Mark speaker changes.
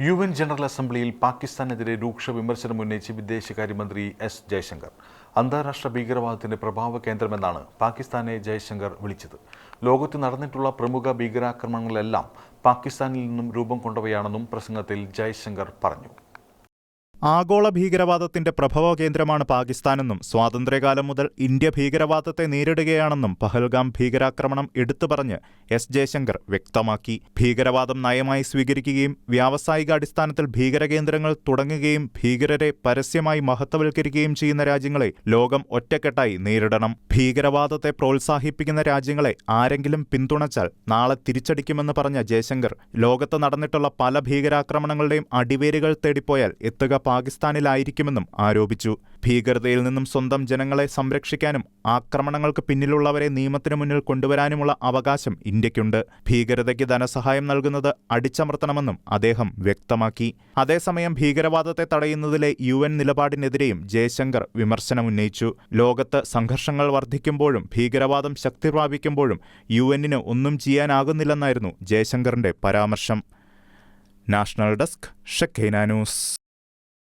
Speaker 1: U N general അസംബ്ലിയിൽ പാകിസ്ഥാനെതിരെ രൂക്ഷ വിമർശനം ഉന്നയിച്ച് വിദേശകാര്യമന്ത്രി എസ് ജയശങ്കർ. അന്താരാഷ്ട്ര ഭീകരവാദത്തിന്റെ പ്രഭാവ കേന്ദ്രമെന്നാണ് പാകിസ്ഥാനെ ജയശങ്കർ വിളിച്ചത്. ലോകത്ത് നടന്നിട്ടുള്ള പ്രമുഖ ഭീകരാക്രമണങ്ങളെല്ലാം പാകിസ്ഥാനിൽ നിന്നും രൂപം കൊണ്ടവയാണെന്നും പ്രസംഗത്തിൽ ജയശങ്കർ പറഞ്ഞു.
Speaker 2: ആഗോള ഭീകരവാദത്തിന്റെ പ്രഭവ കേന്ദ്രമാണ് പാകിസ്ഥാനെന്നും സ്വാതന്ത്ര്യകാലം മുതൽ ഇന്ത്യ ഭീകരവാദത്തെ നേരിടുകയാണെന്നും പഹൽഗാം ഭീകരാക്രമണം എടുത്തു പറഞ്ഞ് എസ് ജയശങ്കർ വ്യക്തമാക്കി. ഭീകരവാദം നയമായി സ്വീകരിക്കുകയും വ്യാവസായിക അടിസ്ഥാനത്തിൽ ഭീകരകേന്ദ്രങ്ങൾ തുടങ്ങുകയും ഭീകരരെ പരസ്യമായി മഹത്വവൽക്കരിക്കുകയും ചെയ്യുന്ന രാജ്യങ്ങളെ ലോകം ഒറ്റക്കെട്ടായി നേരിടണം. ഭീകരവാദത്തെ പ്രോത്സാഹിപ്പിക്കുന്ന രാജ്യങ്ങളെ ആരെങ്കിലും പിന്തുണച്ചാൽ നാളെ തിരിച്ചടിക്കുമെന്ന് പറഞ്ഞ ജയശങ്കർ ലോകത്ത് നടന്നിട്ടുള്ള പല ഭീകരാക്രമണങ്ങളുടെയും അടിവേരുകൾ തേടിപ്പോയാൽ എത്തുക പാകിസ്ഥാനിലായിരിക്കുമെന്നും ആരോപിച്ചു. ഭീകരതയിൽ നിന്നും സ്വന്തം ജനങ്ങളെ സംരക്ഷിക്കാനും ആക്രമണങ്ങൾക്ക് പിന്നിലുള്ളവരെ നിയമത്തിനു മുന്നിൽ കൊണ്ടുവരാനുമുള്ള അവകാശം ഇന്ത്യയ്ക്കുണ്ട്. ഭീകരതയ്ക്ക് ധനസഹായം നൽകുന്നത് അടിച്ചമർത്തണമെന്നും അദ്ദേഹം വ്യക്തമാക്കി. അതേസമയം ഭീകരവാദത്തെ തടയുന്നതിലെ യു എൻ നിലപാടിനെതിരെയും ജയശങ്കർ വിമർശനമുന്നയിച്ചു. ലോകത്ത് സംഘർഷങ്ങൾ വർദ്ധിക്കുമ്പോഴും ഭീകരവാദം ശക്തി പ്രാപിക്കുമ്പോഴും യു എന്നിന് ഒന്നും ചെയ്യാനാകുന്നില്ലെന്നായിരുന്നു ജയശങ്കറിന്റെ പരാമർശം. National desk Shakaina news.